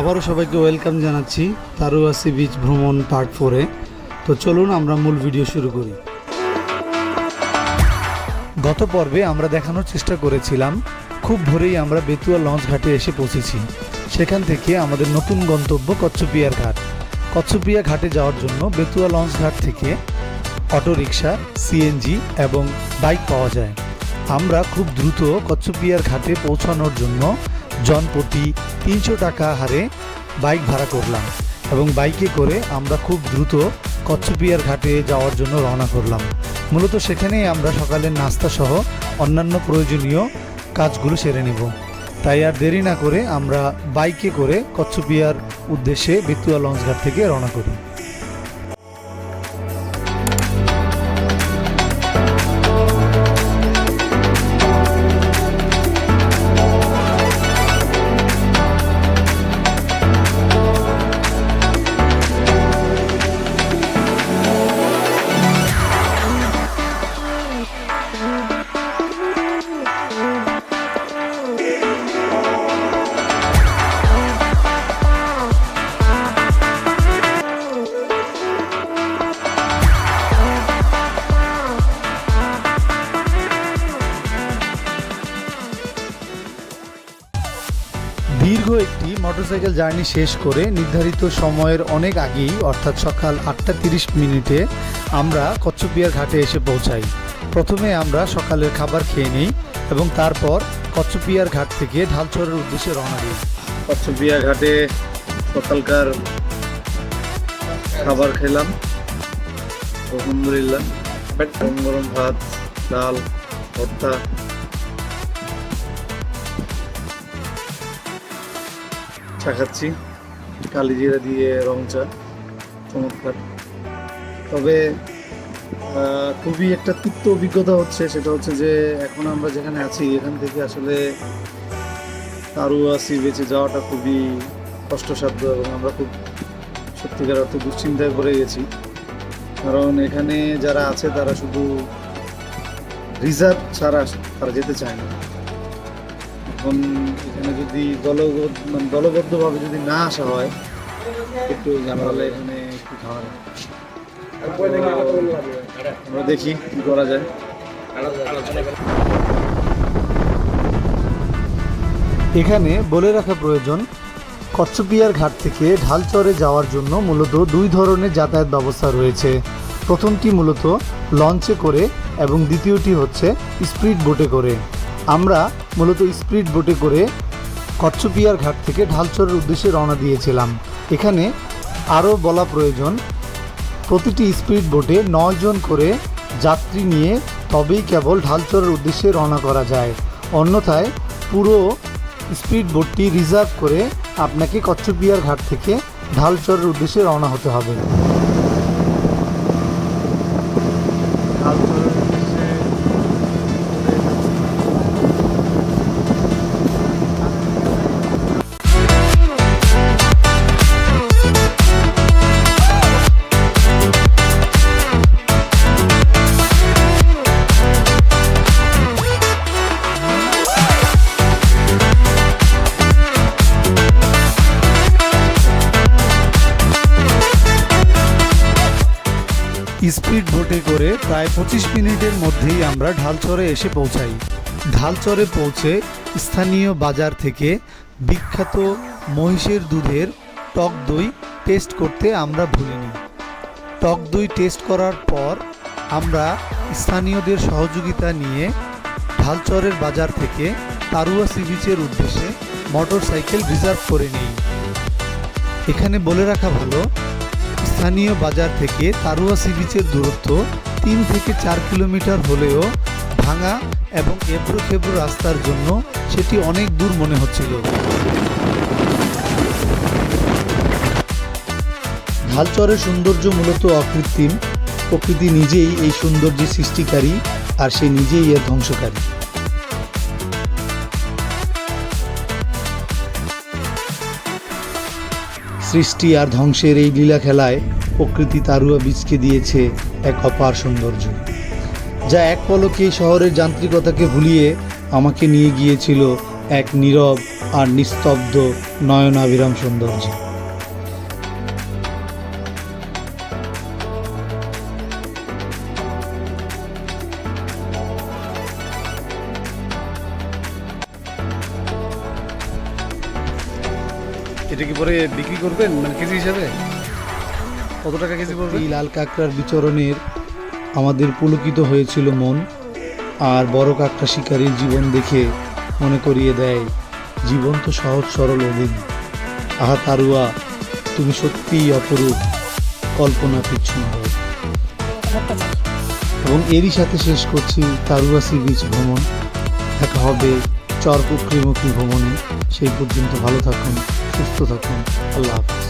আবারও সবাইকে ওয়েলকাম জানাচ্ছি তারুয়াসি বিচ ভ্রমণ পার্ট ফোরে তো চলুন আমরা মূল ভিডিও শুরু করি। গত পর্বে আমরা দেখানোর চেষ্টা করেছিলাম, খুব ভোরেই আমরা বেতুয়া লঞ্চ ঘাটে এসে পৌঁছেছি। সেখান থেকে আমাদের নতুন গন্তব্য কচ্ছপিয়ার ঘাট। কচ্ছপিয়া ঘাটে যাওয়ার জন্য বেতুয়া লঞ্চ ঘাট থেকে অটোরিকশা সিএনজি এবং বাইক পাওয়া যায়। আমরা খুব দ্রুত কচ্ছপিয়ার ঘাটে পৌঁছানোর জন্য জনপ্রতি তিনশো টাকা হারে বাইক ভাড়া করলাম এবং বাইকে করে আমরা খুব দ্রুত কচ্ছপিয়ার ঘাটে যাওয়ার জন্য রওনা করলাম। মূলত সেখানেই আমরা সকালের নাস্তা সহ অন্যান্য প্রয়োজনীয় কাজগুলো সেরে নেব। তাই আর দেরি না করে আমরা বাইকে করে কচ্ছপিয়ার উদ্দেশ্যে বেতুয়া লঞ্চঘাট থেকে রওনা করি। দীর্ঘ একটি মোটরসাইকেল জার্নি শেষ করে নির্ধারিত সময়ের অনেক আগেই, অর্থাৎ সকাল আটটা তিরিশ মিনিটে, আমরা কচ্ছপিয়ার ঘাটে এসে পৌঁছাই। প্রথমে আমরা সকালের খাবার খেয়ে নিই এবং তারপর কচ্ছপিয়ার ঘাট থেকে ঢালচরের উদ্দেশ্যে রওনা দিই। কচ্ছপিয়া ঘাটে সকালকার খাবার খেলাম। আলহামদুলিল্লাহ। গরম গরম ভাত, ডাল, ভর্তা। চা খাচ্ছি। কালিজিরা দিয়ে রং চা, চমৎকার। তবে খুবই একটা তিক্ত অভিজ্ঞতা হচ্ছে, সেটা হচ্ছে যে এখন আমরা যেখানে আছি, এখান থেকে আসলে তারুয়া সি বেঁচে যাওয়াটা খুবই কষ্টসাধ্য এবং আমরা খুব সত্যিকার অর্থে দুশ্চিন্তায় পড়ে গেছি। কারণ এখানে যারা আছে, তারা শুধু রিজার্ভ ছাড়া তারা যেতে চায় না। এখন এখানে যদি দলবদ্ধ মানে দলবদ্ধভাবে যদি না আসা হয়, একটু তাহলে এখানে একটু ঝামেলা। আমরা দেখি কি করা যায়। এখানে বলে রাখা প্রয়োজন, কচ্ছপিয়ার ঘাট থেকে ঢালচরে যাওয়ার জন্য মূলত দুই ধরনের যাতায়াত ব্যবস্থা রয়েছে। প্রথমটি মূলত লঞ্চে করে এবং দ্বিতীয়টি হচ্ছে স্পিড বোটে করে। আমরা মূলত স্পিড বোটে করে কচ্ছপিয়ার ঘাট থেকে ঢালচরের উদ্দেশ্যে রওনা দিয়েছিলাম। এখানে আরও বলা প্রয়োজন, প্রতিটি স্পিড বোটে নয় জন করে যাত্রী নিয়ে তবেই কেবল ঢালচরের উদ্দেশ্যে রওনা করা যায়। অন্যথায় পুরো স্পিড বোটটি রিজার্ভ করে আপনাকে কচ্ছপিয়ার ঘাট থেকে ঢালচরের উদ্দেশ্যে রওনা হতে হবে। স্পিড বোটে করে প্রায় পঁচিশ মিনিটের মধ্যেই আমরা ঢালচরে এসে পৌঁছাই। ঢালচরে পৌঁছে স্থানীয় বাজার থেকে বিখ্যাত মহিষের দুধের টক দই টেস্ট করতে আমরা ভুলিনি। টক দই টেস্ট করার পর আমরা স্থানীয়দের সহযোগিতা নিয়ে ঢালচরের বাজার থেকে তারুয়া সি বিচের উদ্দেশ্যে মোটর সাইকেল রিজার্ভ করে নিই। এখানে বলে রাখা ভালো স্থানীয় বাজার থেকে তারুয়া সি বিচের দূরত্ব তিন থেকে চার কিলোমিটার হলেও ভাঙা এবং এবড়ো খেবড়ো রাস্তার জন্য সেটি অনেক দূর মনে হচ্ছিল। ঢালচরের সৌন্দর্য মূলত অকৃত্রিম। প্রকৃতি নিজেই এই সৌন্দর্যের সৃষ্টিকারী আর সে নিজেই এর ধ্বংসকারী। সৃষ্টি আর ধ্বংসের এই লীলা খেলায় প্রকৃতি তারুয়া বীজকে দিয়েছে এক অপার সৌন্দর্য, যা এক পলকে শহরের যান্ত্রিকতাকে ভুলিয়ে আমাকে নিয়ে গিয়েছিল এক নীরব আর নিস্তব্ধ নয়নাবিরাম সৌন্দর্য। এটা কি পরে বিক্রি করবেন মানে কেজি হিসাবে? কত টাকা কেজি পড়বে? এই লাল কাঁকড়ার বিচরণের আমাদের পুলকিত হয়েছিল মন, আর বড় কাঁকড়া শিকারীর জীবন দেখে মনে করিয়ে দেয়, জীবন তো সহজ সরল অধীন। আহা তারুয়া, তুমি সত্যিই অপরূপ। কল্পনা সুন্দর এবং এরই সাথে শেষ করছি তারুয়া সি বিচ ভ্রমণ। দেখা হবে চরকুক্রিমুখী ভ্রমণে সেই পর্যন্ত ভালো থাকুন সুস্থ থাকুন। আল্লাহ হাফিজ।